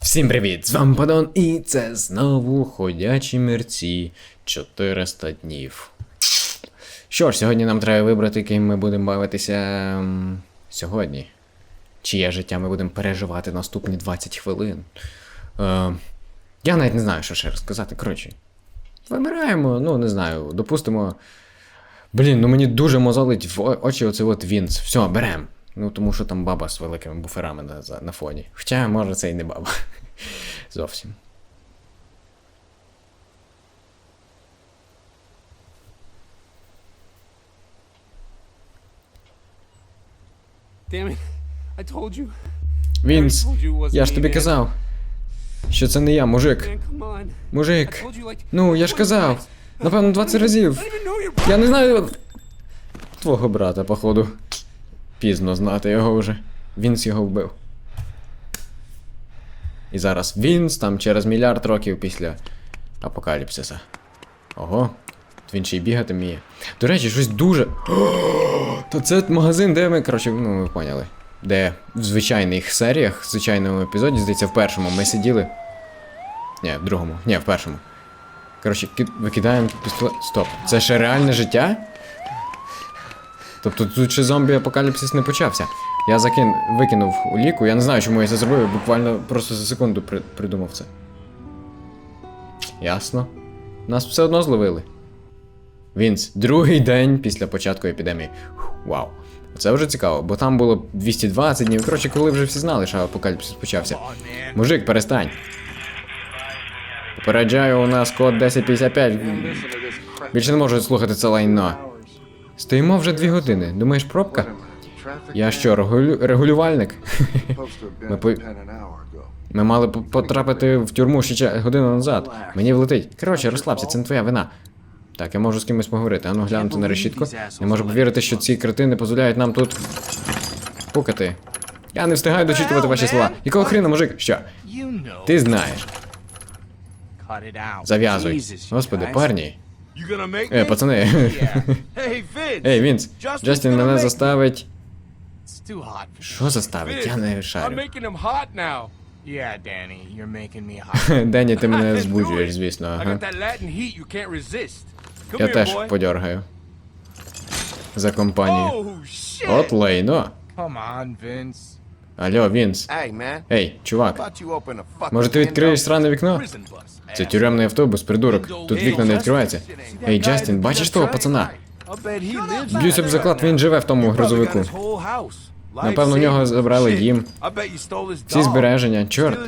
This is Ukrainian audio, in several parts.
Всім привіт! З вами Падон, і це знову ходячі мерці 400 днів. Що ж, сьогодні нам треба вибрати, ким ми будемо бавитися ем, сьогодні. Чиє життя ми будемо переживати наступні 20 хвилин. Е, я навіть не знаю, що ще розказати. Коротше, вибираємо, ну не знаю, допустимо. Блін, ну мені дуже мозолить в очі оцей от Вінс. Все, берем. Ну, тому що там баба з великими буферами на, на фоні. Хоча, може, це і не баба. Зовсім. Вінс, я ж тобі казав, що це не я, мужик. Мужик. Ну, я ж казав. Напевно, 20 разів. Я не знаю. Твого брата, походу. Пізно знати його вже. Вінс його вбив. І зараз Вінс там через мільярд років після апокаліпсиса. Ого. Він ще й бігати вміє. До речі, щось дуже. То це магазин, де ми. Коротше, ну ви поняли. Де в звичайних серіях, в звичайному епізоді, здається, в першому ми сиділи. Ні, в другому. Ні, в першому. Коротше, ки- викидаємо пістолет. Стоп. Це ще реальне життя? Тобто тут ще зомбі апокаліпсис не почався. Я закин... викинув у ліку, я не знаю, чому я це зробив, буквально просто за секунду при... придумав це. Ясно. Нас все одно зловили. Вінс, другий день після початку епідемії. Вау. Це вже цікаво, бо там було 220 днів. Коротше, коли вже всі знали, що апокаліпсис почався. Мужик, перестань. Попереджаю, у нас код 1055. Більше не можу слухати це лайно. Стоїмо вже дві години. Думаєш, пробка? Я що, регулю... регулювальник? Ми, по... Ми мали потрапити в тюрму ще годину назад. Мені влетить. Коротше, розслабся, це не твоя вина. Так, я можу з кимось поговорити. Ану глянути на решітку. Не можу повірити, що ці кретини дозволяють нам тут. пукати. Я не встигаю дочитувати ваші слова. Якого хрена, мужик? Що? Ти знаєш. Зав'язуй. Господи, парні. Е, пацани. Vince. Ей, Вінс. Джастін мене заставить. Що заставить? Я не шарю. Денні, ти мене збуджуєш, звісно, ага. Я теж boy. подьоргаю. За компанію. Oh. От Vince. Алло, Вінс. Ей, чувак. Thought you opened a fucking Може ти window? відкриєш сране вікно? Це тюремний автобус, придурок. Тут вікна не відкриваються. Ей, Джастін, бачиш того пацана? Б'юся б заклад, він живе в тому грузовику. Напевно, у нього забрали дім. Всі збереження, чорт.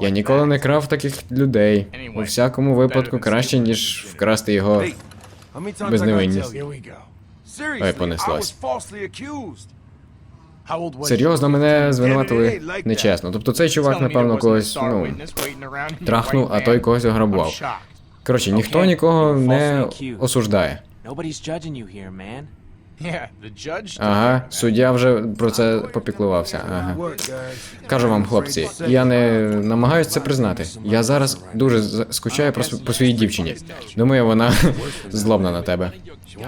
Я ніколи не крав таких людей. У всякому випадку краще, ніж вкрасти його. Безневинність. Ой, понеслось. Серйозно мене звинуватили нечесно. Тобто цей чувак, напевно, когось, ну, трахнув, а той когось ограбував. Коротше, ніхто нікого не осуждає. Ага, суддя вже про це попіклувався. Ага. Кажу вам, хлопці, я не намагаюся це признати. Я зараз дуже з- скучаю про по своїй дівчині. Думаю, вона злобна на тебе.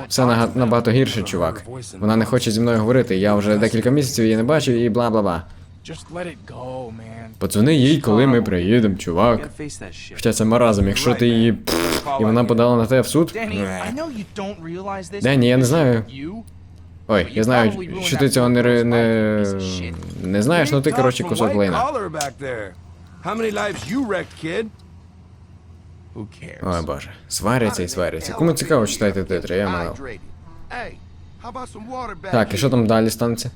Все набагато гірше, чувак. Вона не хоче зі мною говорити. Я вже декілька місяців її не бачив і бла бла бла. Just let it go, man. Подзвони їй, коли ми приїдемо, чувак. Хоча це маразм, якщо ти її пф, і вона подала на тебе в суд. Денні, я не знаю. Ой, я знаю, що ти цього не, не, не знаєш, ну ти, коротше, кусок лайна. Ой боже, сваряться і сваряться. Кому цікаво читайте титри, я back Так, і що там далі станеться?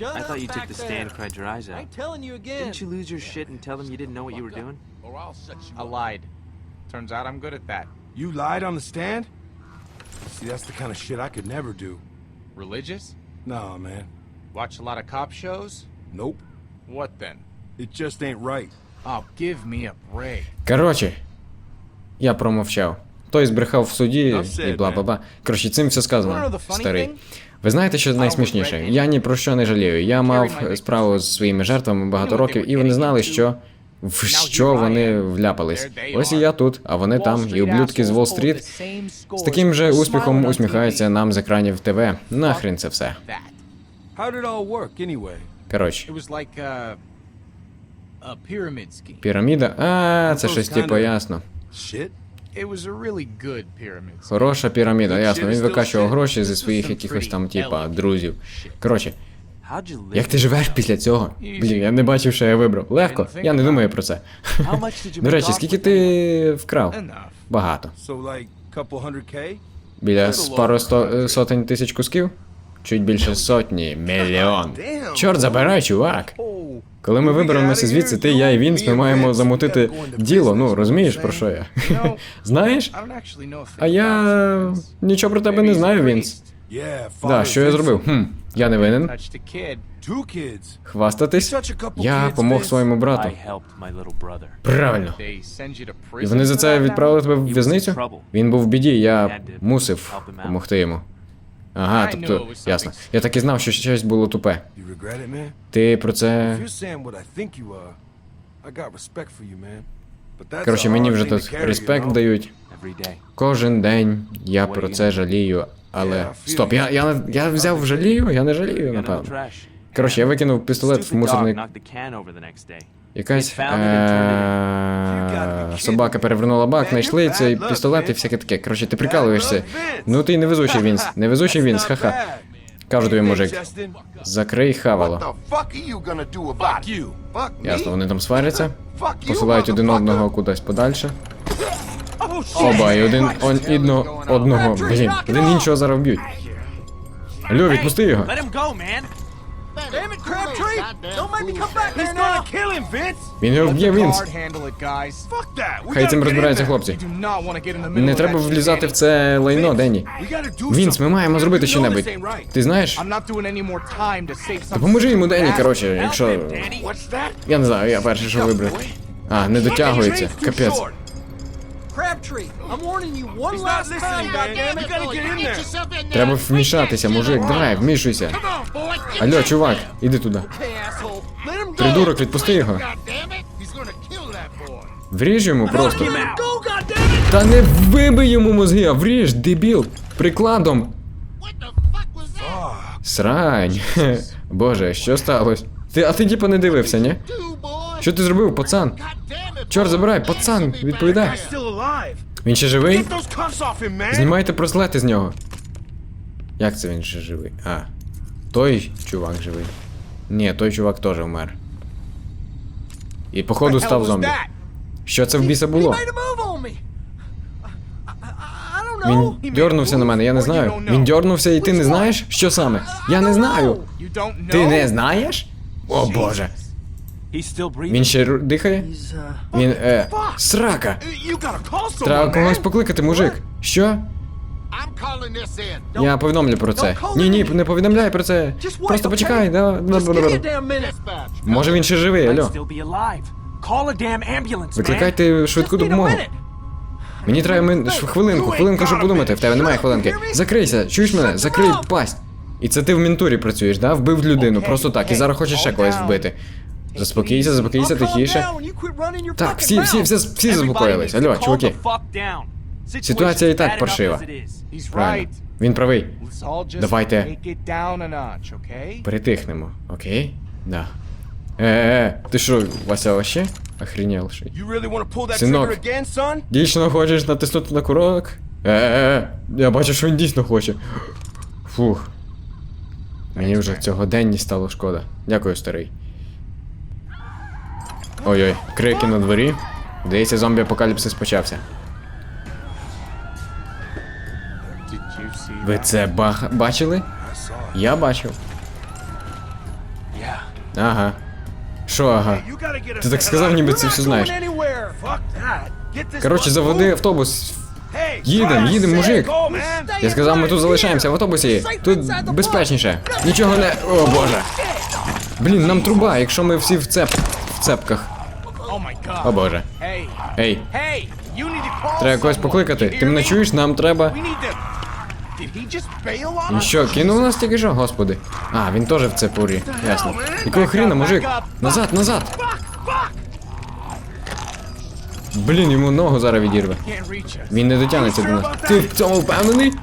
I thought you took the stand and cried your eyes out. telling you again. Didn't you lose your shit and tell them you didn't know what you were doing? Or I'll set you I lied. Turns out I'm good at that. You lied on the stand? See, that's the kind of shit I could never do. Religious? Nah, man. Watch a lot of cop shows? Nope. What then? It just ain't right. Oh, give me a break. Коротше, я промовчав. Той збрехав в суді і бла бла бла. Коротше, цим все сказано, старий. Ви знаєте, що найсмішніше? Я ні про що не жалію. Я мав справу з своїми жертвами багато років, і вони знали, що в що вони вляпались. Ось і я тут, а вони там, і ублюдки з Уолл-стріт з таким же успіхом усміхаються нам з екранів ТВ. Нахрен це все. Коротше. Піраміда? А, це щось типу ясно. Shit. It was a really good pyramid scheme. Хороша піраміда, ясно. Він викачував гроші зі своїх якихось там, типа, друзів. Коротше, як ти живеш після цього? Блін, я не бачив, що я вибрав. Легко, я не думаю про це. До речі, скільки ти вкрав? Багато. Біля пару сто, сотень тисяч кусків? Чуть більше сотні, мільйон. Чорт забирай, чувак. Коли ми виберемося звідси, ти, я і Вінс, ми маємо замутити діло. Ну, розумієш, про що я? Знаєш? А я нічого про тебе не знаю, Вінс. Да, що я зробив? Хм, я не винен. Хвастатись? Я помог своєму брату. Правильно. І вони за це відправили тебе в в'язницю? Він був в біді, я мусив допомогти йому. Ага, I тобто, ясно. Я так і знав, що щось було тупе. Ти про це. Коротше, мені вже тут респект you know? дають. Кожен день я про це жалію, але. Стоп, я, я, я взяв жалію? Я не жалію, напевно. Коротше, я викинув пістолет в мусорний. Якась е, собака перевернула бак, знайшли цей пістолет і всяке таке. Коротше, ти прикалуєшся. Ну ти невезучий Вінс. Невезучий Вінс, ха-ха. Кажу тобі, мужик. Закрий хавало. Ясно, вони там сваряться, посилають один одного кудись подальше. Оба, і один он, одно, одного. Блін, один іншого зараз вб'ють. Алло, відпусти його. Damn it, Crabtree! Don't make me come back He's there now! gonna kill him, Vince! Він його вб'є Вінс. guard handle it, guys. Fuck that! We Хай gotta цим get in розбираються there. хлопці. You do not want to get in the middle Не треба влізати в це лайно, Денні. We gotta do Вінс, ми something. маємо зробити щонебудь. Ти знаєш? I'm not doing any more time to save some Допоможи йому Денні, коротше, якщо. What's that? Я не знаю, я перший, що вибрав. А, не дотягується. Капець. Crabtree, I'm warning you one He's last time, goddammit! You gotta get in there. Треба вмішатися, мужик, давай, вмішуйся. Алло, чувак, іди туди. Okay, asshole, let him go! Придурок, відпусти його. He's gonna kill that boy! Вріж йому просто. Let him go, goddammit! Та не вибий йому мозги, а вріж, дебіл. Прикладом. Срань. Боже, що сталося? Ти, а ти типа не дивився, ні? Що ти зробив, пацан? Чорт забирай, пацан, відповідай. Він ще живий? Знімайте браслети з нього. Як це він ще живий? А. Той чувак живий. Ні, той чувак теж вмер. І походу став зомбі. Що це в біса було? Він дьорнувся на мене, я не знаю. Він дьорнувся і ти не знаєш? Що саме? Я не знаю. Ти не знаєш? О боже. He's still breathing. Він ще дихає? Uh... Він. е. Срака! Треба когось покликати, мужик. Що? Я повідомлю про це. Ні, ні, не повідомляй про це. Просто почекай, да. Може він ще живий, алло. man. Викликайте швидку допомогу. Мені треба мин... ш- хвилинку, хвилинку, щоб подумати. В тебе немає хвилинки. Закрийся, чуєш мене? Закрий пасть. І це ти в ментурі працюєш, да? Вбив людину, просто так, і зараз хочеш ще когось вбити. Заспокійся, заспокійся, тихіше. Так, всі, всі, всі, всі заспокоїлись. Алло, чуваки. Ситуація і так паршива. Правильно. Він правий. Давайте. Перетихнемо, окей? Да. Е, е, ти що, Вася вообще? Охренівший. You really wanna pull that Синок. again, son? Дійсно хочеш натиснути на курок? Е, е, е, я бачу, що він дійсно хоче. Фух. Мені вже цього денні стало шкода. Дякую, старий. Ой-ой, крики на дворі. Здається, зомбі-апокаліпсис почався. Did you see Ви це бах... бачили? Я бачив. Ага. Що ага? Ти так сказав, ніби це все знаєш. Коротше, заводи автобус. Їдем, їдем, мужик. Я сказав, ми тут залишаємося в автобусі. Тут безпечніше. Нічого не. О боже. Блін, нам труба, якщо ми всі в цеп. Цепках. О боже. Ей, треба когось покликати. Ти мене чуєш? Нам треба. Він що, кинув нас тільки що, господи? А, він теж в цепурі. Ясно. Якого хріна, мужик? Назад, назад! Блін, йому ногу зараз відірве. Він не дотягнеться до нас. Ти в цьому впевнений?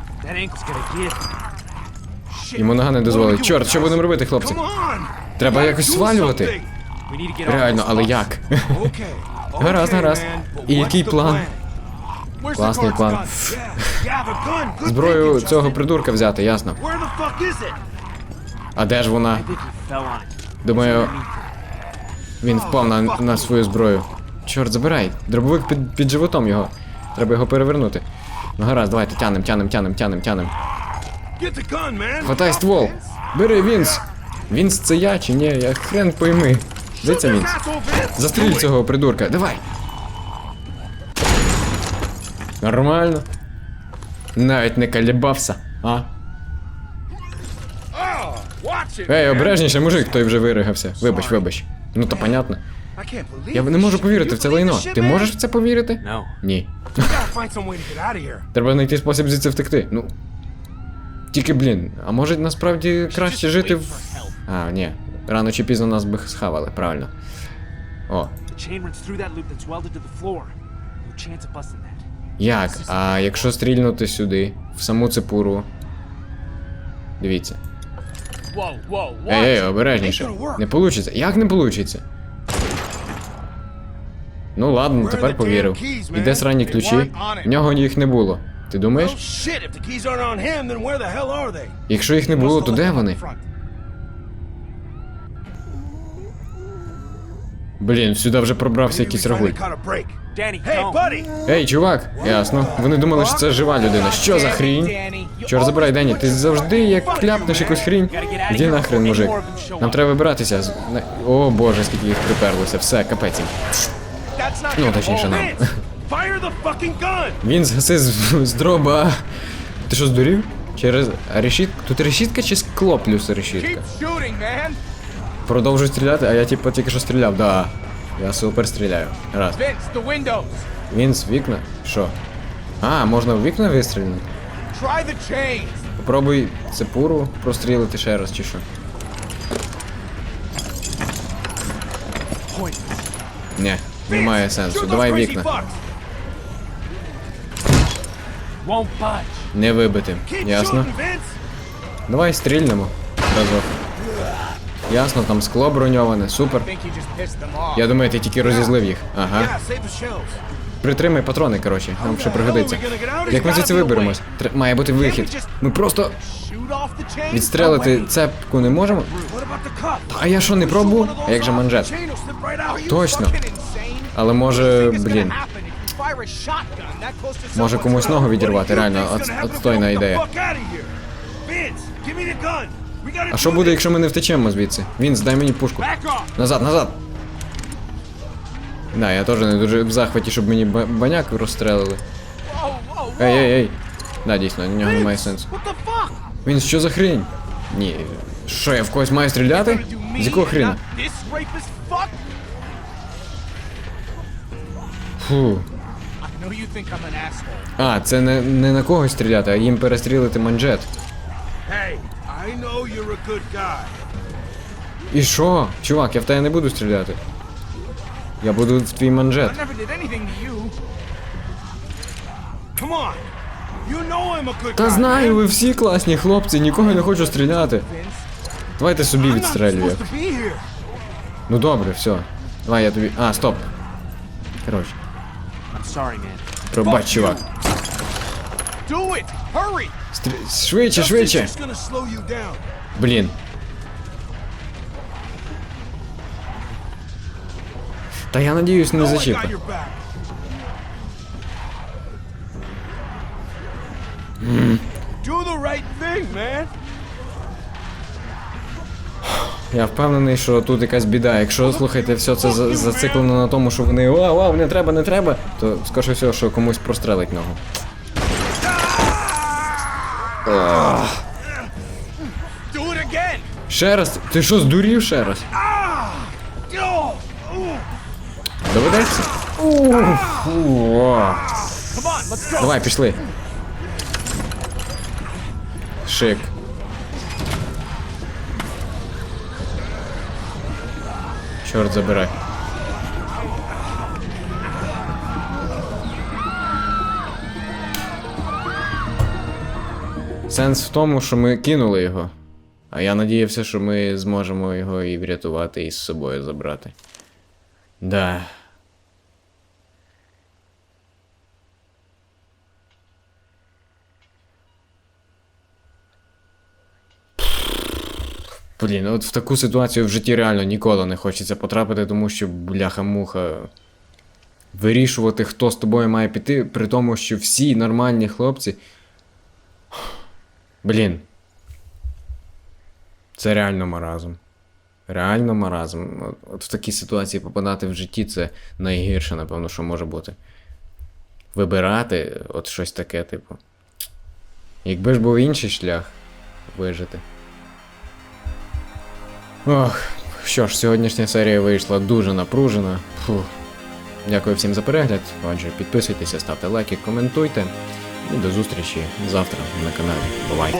Йому нога не дозволить. Чорт, що будемо робити, хлопці? Треба якось свалювати. Something. We need to get off Реально, але як? Гаразд, гаразд. І який план? Класний план. Зброю цього придурка взяти, ясно. Where the fuck is it? А де ж вона? Думаю, він впав на, на свою зброю. Чорт, забирай. Дробовик під, під животом його. Треба його перевернути. Ну гаразд, давайте тянем, тянем, тянем, тянем, тянем. Хватай ствол. Бери Вінс. Вінс це я чи ні? Я хрен пойми. Це Вінс? Застріль цього придурка, давай. Нормально. Навіть не колебався, а? Ей, обережніше, мужик, той вже виригався. Вибач, вибач. Ну то понятно. Я не можу повірити в це лайно. Ти можеш в це повірити? Ні. Треба знайти спосіб звідси втекти. Ну. Тільки, блін, а може насправді краще жити в. А, ні. Рано чи пізно нас би схавали, правильно. О, як? А якщо стрільнути сюди, в саму цепуру. Дивіться. Ей, ей, обережніше. Не получиться. Як не получиться? Ну ладно, тепер повірив. І де срані ключі? В нього їх не було. Ти думаєш? Якщо їх не було, то де вони? Блін, сюди вже пробрався якийсь рагуль. Ей, чувак, ясно. Вони думали, що це жива людина. Що за хрінь? Чорт забирай, Дені, ти завжди як кляпнеш якусь хрінь. Іди нахрен, мужик. Нам треба вибиратися. О боже, скільки їх приперлося. Все, капець Ну, точніше, нам. Він згаси з, дроба. Ти що здурів? Через. А решітка? Тут решітка чи скло плюс решітка? Продовжуй стріляти, а я типу тільки що стріляв, да. Я супер стріляю. Раз. Vince, the windows. Він з вікна? Що? А, можна в вікна вистрілити? Попробуй цепуру прострілити ще раз чи що. Ні, немає сенсу. Давай вікна. Не вибити. Ясно? Давай стрільнемо. Разок. Ясно, там скло броньоване, супер. Я думаю, ти тільки розізлив їх. Ага. Притримай патрони, коротше, нам ще пригодиться. Як ми звідси виберемось? Тр- Має бути вихід. Ми просто відстрелити цепку не можемо. Cup? А я що не пробував? А як же манжет? Точно. Але може, блін, може комусь ногу відірвати, реально, от- отстойна ідея. А що буде, якщо ми не втечемо звідси? Він, дай мені пушку. Назад, назад. Да, я теж не дуже в захваті, щоб мені баняк розстрелили. Ей, ей, ей. Да, дійсно, на нього немає сенсу. Він що за хрінь? Ні. Що, я в когось маю стріляти? З якого хріна? Фу. А, це не, не на когось стріляти, а їм перестрілити манжет. І що? Чувак, я в тебе не буду стріляти. Я буду в твій манжет. I never did anything to you. Come on. You know I'm a good guy. Та знаю, ви всі класні хлопці, нікого не хочу стріляти. Давайте собі відстрелюю. supposed to be here. Ну добре, все. Давай я тобі. А, стоп. Man. пробач, чувак. Do it! Hurry! Швидше, швидше. Блін. Та я надіюсь, не man. Я впевнений, що тут якась біда. Якщо слухайте, все це зациклено на тому, що вони вау, вау, не треба, не треба, то скоріше всього, що комусь прострелить ногу. It again! Ще раз, ти що, здурів ще раз? Доведеться? Давай, пішли. Шик. Чорт забирай. Сенс в тому, що ми кинули його. А я надіявся, що ми зможемо його і врятувати, і з собою забрати. Да. Блін, от в таку ситуацію в житті реально ніколи не хочеться потрапити, тому що бляха-муха. Вирішувати, хто з тобою має піти, при тому, що всі нормальні хлопці. Блін. Це реально маразм. Реально маразм. От, от в такій ситуації попадати в житті це найгірше, напевно, що може бути. Вибирати от щось таке, типу. Якби ж був інший шлях вижити. Ох, що ж, сьогоднішня серія вийшла дуже напружена. Фух. Дякую всім за перегляд. Отже, підписуйтеся, ставте лайки, коментуйте. І до зустрічі завтра на каналі. Бувай!